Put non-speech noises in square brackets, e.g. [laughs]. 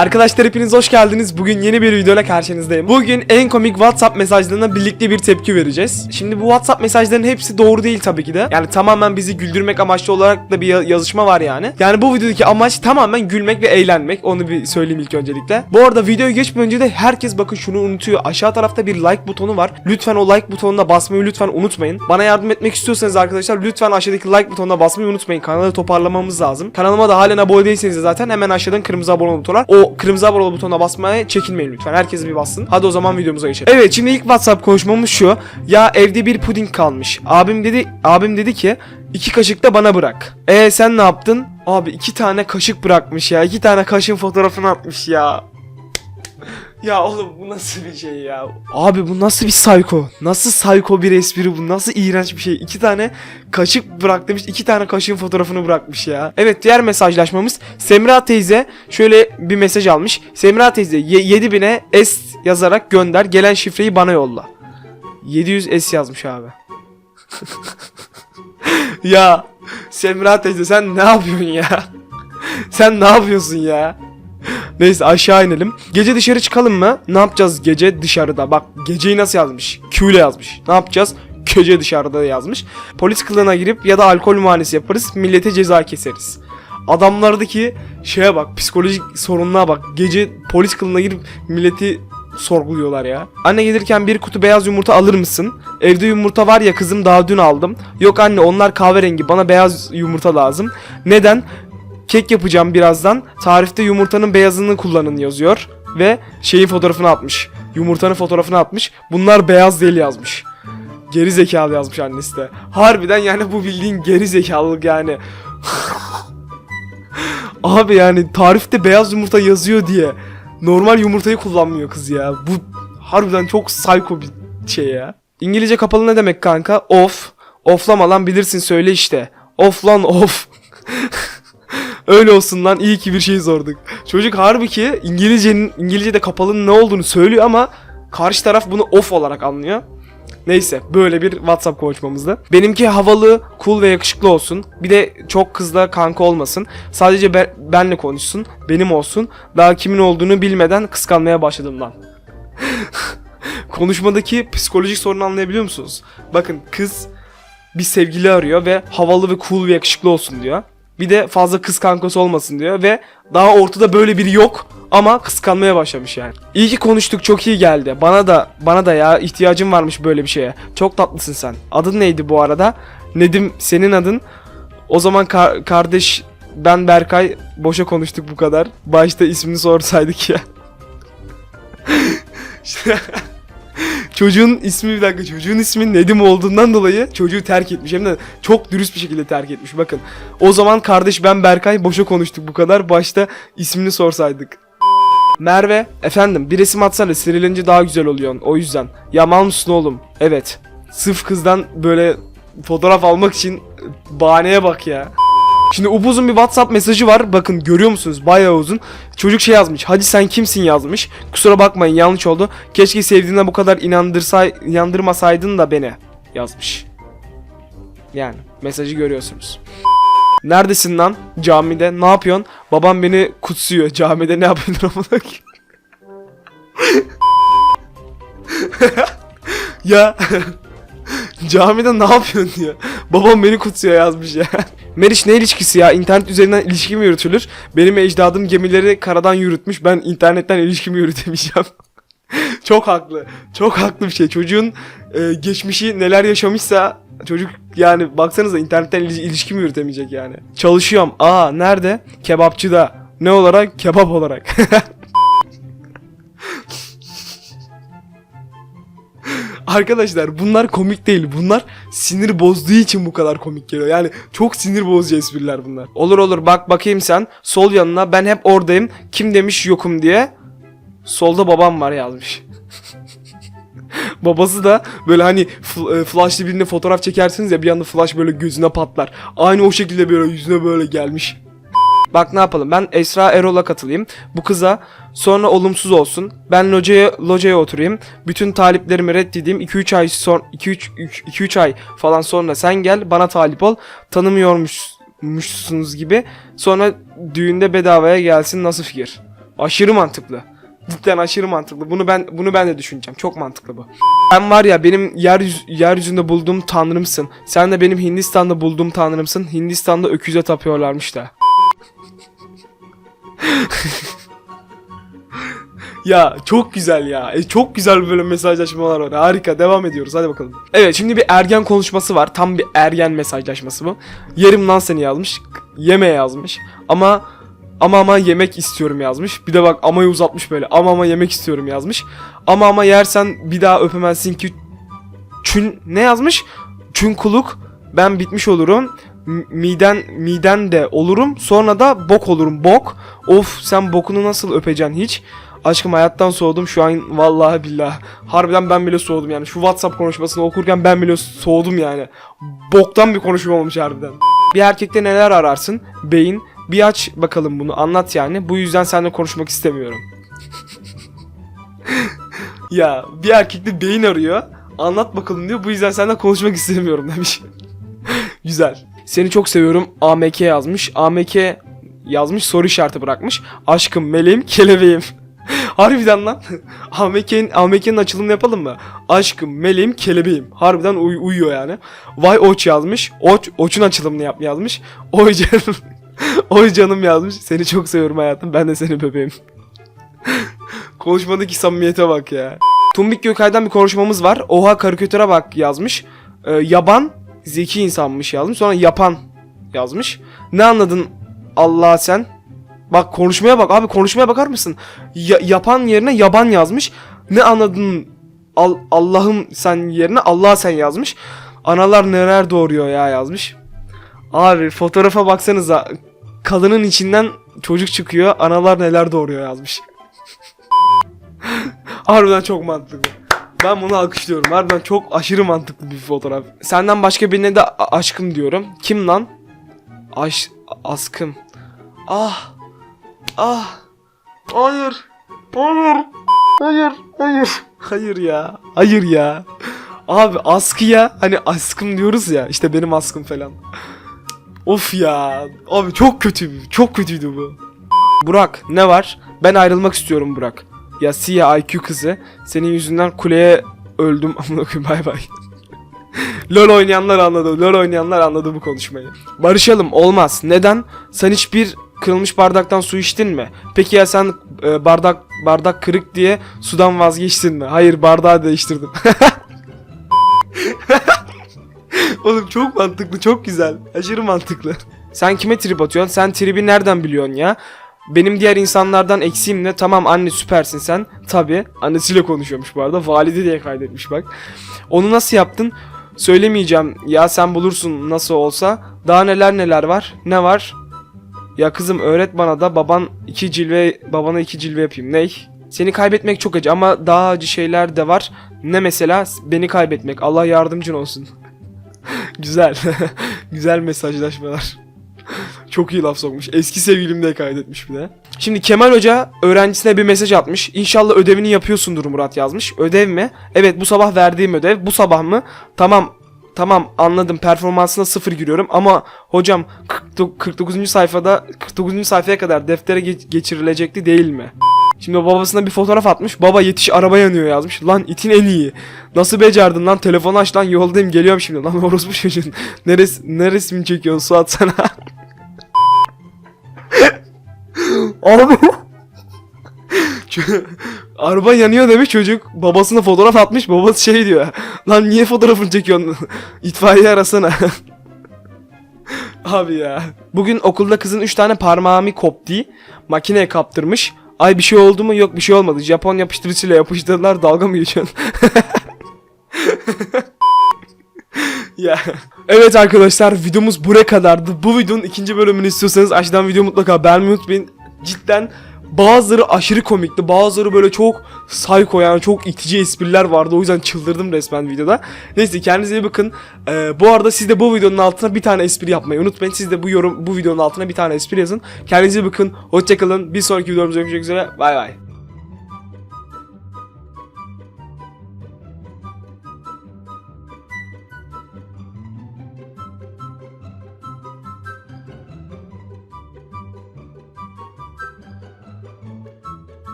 Arkadaşlar hepiniz hoş geldiniz. Bugün yeni bir videoyla karşınızdayım. Bugün en komik WhatsApp mesajlarına birlikte bir tepki vereceğiz. Şimdi bu WhatsApp mesajlarının hepsi doğru değil tabii ki de. Yani tamamen bizi güldürmek amaçlı olarak da bir ya- yazışma var yani. Yani bu videodaki amaç tamamen gülmek ve eğlenmek. Onu bir söyleyeyim ilk öncelikle. Bu arada videoya geçmeden önce de herkes bakın şunu unutuyor. Aşağı tarafta bir like butonu var. Lütfen o like butonuna basmayı lütfen unutmayın. Bana yardım etmek istiyorsanız arkadaşlar lütfen aşağıdaki like butonuna basmayı unutmayın. Kanalı toparlamamız lazım. Kanalıma da halen abone değilseniz de zaten hemen aşağıdan kırmızı abone ol butonu var. O kırmızı abone ol butonuna basmaya çekinmeyin lütfen. Herkes bir bassın. Hadi o zaman videomuza geçelim. Evet şimdi ilk WhatsApp konuşmamız şu. Ya evde bir puding kalmış. Abim dedi abim dedi ki iki kaşık da bana bırak. E sen ne yaptın? Abi iki tane kaşık bırakmış ya. İki tane kaşığın fotoğrafını atmış ya. Ya oğlum bu nasıl bir şey ya? Abi bu nasıl bir psycho? Nasıl psycho bir espri bu? Nasıl iğrenç bir şey? İki tane kaşık bırak demiş. iki tane kaşığın fotoğrafını bırakmış ya. Evet diğer mesajlaşmamız. Semra teyze şöyle bir mesaj almış. Semra teyze 7000'e S yazarak gönder. Gelen şifreyi bana yolla. 700 S yazmış abi. [laughs] ya Semra teyze sen ne yapıyorsun ya? sen ne yapıyorsun ya? Neyse aşağı inelim. Gece dışarı çıkalım mı? Ne yapacağız gece dışarıda? Bak geceyi nasıl yazmış? Q ile yazmış. Ne yapacağız? Gece dışarıda yazmış. Polis kılığına girip ya da alkol muayenesi yaparız. Millete ceza keseriz. Adamlardaki şeye bak psikolojik sorunluğa bak. Gece polis kılığına girip milleti sorguluyorlar ya. Anne gelirken bir kutu beyaz yumurta alır mısın? Evde yumurta var ya kızım daha dün aldım. Yok anne onlar kahverengi bana beyaz yumurta lazım. Neden? Kek yapacağım birazdan. Tarifte yumurtanın beyazını kullanın yazıyor. Ve şeyin fotoğrafını atmış. Yumurtanın fotoğrafını atmış. Bunlar beyaz değil yazmış. Geri zekalı yazmış annesi de. Harbiden yani bu bildiğin geri zekalılık yani. [laughs] Abi yani tarifte beyaz yumurta yazıyor diye normal yumurtayı kullanmıyor kız ya. Bu harbiden çok psycho bir şey ya. İngilizce kapalı ne demek kanka? Off. Offlama lan bilirsin söyle işte. Off lan off. Öyle olsun lan iyi ki bir şey sorduk. Çocuk harbi ki İngilizcenin İngilizce'de kapalının ne olduğunu söylüyor ama karşı taraf bunu off olarak anlıyor. Neyse böyle bir WhatsApp konuşmamızda. Benimki havalı, cool ve yakışıklı olsun. Bir de çok kızla kanka olmasın. Sadece be- benle konuşsun, benim olsun. Daha kimin olduğunu bilmeden kıskanmaya başladım lan. [laughs] Konuşmadaki psikolojik sorunu anlayabiliyor musunuz? Bakın kız bir sevgili arıyor ve havalı ve cool ve yakışıklı olsun diyor. Bir de fazla kız kankası olmasın diyor ve daha ortada böyle biri yok ama kıskanmaya başlamış yani. İyi ki konuştuk çok iyi geldi. Bana da bana da ya ihtiyacım varmış böyle bir şeye. Çok tatlısın sen. Adın neydi bu arada? Nedim senin adın. O zaman ka- kardeş ben Berkay boşa konuştuk bu kadar. Başta ismini sorsaydık ya. [laughs] [laughs] Çocuğun ismi bir dakika çocuğun ismi Nedim olduğundan dolayı çocuğu terk etmiş hem de çok dürüst bir şekilde terk etmiş bakın. O zaman kardeş ben Berkay boşa konuştuk bu kadar başta ismini sorsaydık. Merve efendim bir resim atsana sinirlenince daha güzel oluyorsun o yüzden. Ya mal mısın oğlum? Evet. Sırf kızdan böyle fotoğraf almak için bahaneye bak ya. Şimdi upuzun bir WhatsApp mesajı var. Bakın görüyor musunuz? Bayağı uzun. Çocuk şey yazmış. Hadi sen kimsin yazmış. Kusura bakmayın yanlış oldu. Keşke sevdiğine bu kadar inandırsay inandırmasaydın da beni yazmış. Yani mesajı görüyorsunuz. Neredesin lan? Camide. Ne yapıyorsun? Babam beni kutsuyor. Camide ne yapıyorsun amına [laughs] ya [laughs] Camide ne yapıyorsun diyor. Babam beni kutsuyor yazmış ya. [laughs] Meriç ne ilişkisi ya? İnternet üzerinden ilişki mi yürütülür? Benim ecdadım gemileri karadan yürütmüş. Ben internetten ilişki mi yürütemeyeceğim? [laughs] çok haklı. Çok haklı bir şey. Çocuğun e, geçmişi neler yaşamışsa çocuk yani baksanıza internetten il- ilişki mi yürütemeyecek yani? Çalışıyorum. Aa nerede? Kebapçıda. Ne olarak? Kebap olarak. [laughs] Arkadaşlar bunlar komik değil. Bunlar sinir bozduğu için bu kadar komik geliyor. Yani çok sinir bozucu espriler bunlar. Olur olur bak bakayım sen. Sol yanına ben hep oradayım. Kim demiş yokum diye. Solda babam var yazmış. [laughs] Babası da böyle hani e, flashlı birine fotoğraf çekersiniz ya bir anda flash böyle gözüne patlar. Aynı o şekilde böyle yüzüne böyle gelmiş. Bak ne yapalım ben Esra Erol'a katılayım. Bu kıza sonra olumsuz olsun. Ben locaya, locaya oturayım. Bütün taliplerimi reddedeyim. 2-3 ay son 2-3 2-3 ay falan sonra sen gel bana talip ol. Tanımıyormuşsunuz gibi. Sonra düğünde bedavaya gelsin nasıl fikir? Aşırı mantıklı. Cidden aşırı mantıklı. Bunu ben bunu ben de düşüneceğim. Çok mantıklı bu. Sen var ya benim yeryüz, yeryüzünde bulduğum tanrımsın. Sen de benim Hindistan'da bulduğum tanrımsın. Hindistan'da öküze tapıyorlarmış da. Ya çok güzel ya. E, çok güzel böyle mesajlaşmalar var. Harika. Devam ediyoruz. Hadi bakalım. Evet şimdi bir ergen konuşması var. Tam bir ergen mesajlaşması bu. Yerim lan seni yazmış. Yeme yazmış. Ama ama ama yemek istiyorum yazmış. Bir de bak amayı uzatmış böyle. Ama ama yemek istiyorum yazmış. Ama ama yersen bir daha öpemezsin ki. Çün ne yazmış? Çünkuluk. Ben bitmiş olurum. Miden miden de olurum. Sonra da bok olurum. Bok. Of sen bokunu nasıl öpeceksin hiç? Aşkım hayattan soğudum şu an vallahi billahi. Harbiden ben bile soğudum yani. Şu WhatsApp konuşmasını okurken ben bile soğudum yani. Boktan bir konuşma olmuş harbiden. Bir erkekte neler ararsın? Beyin. Bir aç bakalım bunu anlat yani. Bu yüzden seninle konuşmak istemiyorum. [laughs] ya bir erkekte beyin arıyor. Anlat bakalım diyor. Bu yüzden seninle konuşmak istemiyorum demiş. [laughs] Güzel. Seni çok seviyorum. AMK yazmış. AMK yazmış soru işareti bırakmış. Aşkım, meleğim, kelebeğim. [laughs] Harbiden lan. [laughs] AMK'nin AMK'nin açılımını yapalım mı? Aşkım, meleğim, kelebeğim. Harbiden uy- uyuyor yani. Vay Oç yazmış. Oç, Oç'un açılımını yap yazmış. Oy canım. [laughs] Oy canım yazmış. Seni çok seviyorum hayatım. Ben de seni bebeğim. Konuşmadaki samimiyete bak ya. Tumbik Gökay'dan bir konuşmamız var. Oha karikatüre bak yazmış. Ee, yaban zeki insanmış yazmış. Sonra yapan yazmış. Ne anladın Allah sen? Bak konuşmaya bak abi konuşmaya bakar mısın? Ya- yapan yerine yaban yazmış. Ne anladın Al- Allah'ım sen yerine Allah sen yazmış. Analar neler doğuruyor ya yazmış. Abi fotoğrafa baksanıza. Kadının içinden çocuk çıkıyor. Analar neler doğuruyor yazmış. [laughs] Harbiden çok mantıklı. Ben bunu alkışlıyorum. Harbiden çok aşırı mantıklı bir fotoğraf. Senden başka birine de aşkım diyorum. Kim lan? Aş askım. Ah. Ah. Hayır. Hayır. Hayır. Hayır. Hayır ya. Hayır ya. Abi askıya hani askım diyoruz ya. işte benim askım falan. Of ya. Abi çok kötü. Çok kötüydü bu. Burak ne var? Ben ayrılmak istiyorum Burak. Ya Sia IQ kızı. Senin yüzünden kuleye öldüm. [laughs] Amına koyayım bay bay. [laughs] LoL oynayanlar anladı. LoL oynayanlar anladı bu konuşmayı. Barışalım olmaz. Neden? Sen hiçbir kırılmış bardaktan su içtin mi? Peki ya sen e, bardak bardak kırık diye sudan vazgeçtin mi? Hayır bardağı değiştirdim. [laughs] Oğlum çok mantıklı, çok güzel. Aşırı mantıklı. Sen kime trip atıyorsun? Sen tribi nereden biliyorsun ya? Benim diğer insanlardan eksiğim ne? Tamam anne süpersin sen. Tabi. Annesiyle konuşuyormuş bu arada. Valide diye kaydetmiş bak. Onu nasıl yaptın? Söylemeyeceğim. Ya sen bulursun nasıl olsa. Daha neler neler var? Ne var? Ya kızım öğret bana da baban iki cilve babana iki cilve yapayım. Ney? Seni kaybetmek çok acı ama daha acı şeyler de var. Ne mesela? Beni kaybetmek. Allah yardımcın olsun. [laughs] Güzel. [laughs] Güzel mesajlaşmalar. Çok iyi laf sokmuş. Eski sevgilim de kaydetmiş bir de. Şimdi Kemal Hoca öğrencisine bir mesaj atmış. İnşallah ödevini yapıyorsundur Murat yazmış. Ödev mi? Evet bu sabah verdiğim ödev. Bu sabah mı? Tamam. Tamam anladım. Performansına sıfır giriyorum ama hocam 49 49. sayfada 49. sayfaya kadar deftere ge- geçirilecekti değil mi? Şimdi babasına bir fotoğraf atmış. Baba yetiş araba yanıyor yazmış. Lan itin en iyi. Nasıl becerdin lan? Telefonu aç lan yoldayım geliyorum şimdi. Lan orospu çocuğun. [laughs] Neres, ne resmini çekiyorsun su atsana. Abi. [laughs] Araba yanıyor demiş çocuk. Babasına fotoğraf atmış. Babası şey diyor. Lan niye fotoğrafını çekiyorsun? [laughs] İtfaiye arasana. [laughs] Abi ya. Bugün okulda kızın 3 tane parmağımı koptu. Makineye kaptırmış. Ay bir şey oldu mu? Yok bir şey olmadı. Japon yapıştırıcıyla yapıştırdılar. Dalga mı geçiyorsun? ya. Evet arkadaşlar videomuz buraya kadardı. Bu videonun ikinci bölümünü istiyorsanız aşağıdan videoyu mutlaka beğenmeyi unutmayın. Cidden bazıları aşırı komikti. Bazıları böyle çok psycho yani çok itici espriler vardı. O yüzden çıldırdım resmen videoda. Neyse kendinize iyi bakın. Ee, bu arada siz de bu videonun altına bir tane espri yapmayı unutmayın. Siz de bu yorum bu videonun altına bir tane espri yazın. Kendinize iyi bakın. Hoşçakalın. Bir sonraki videomuzda görüşmek üzere. Bay bay.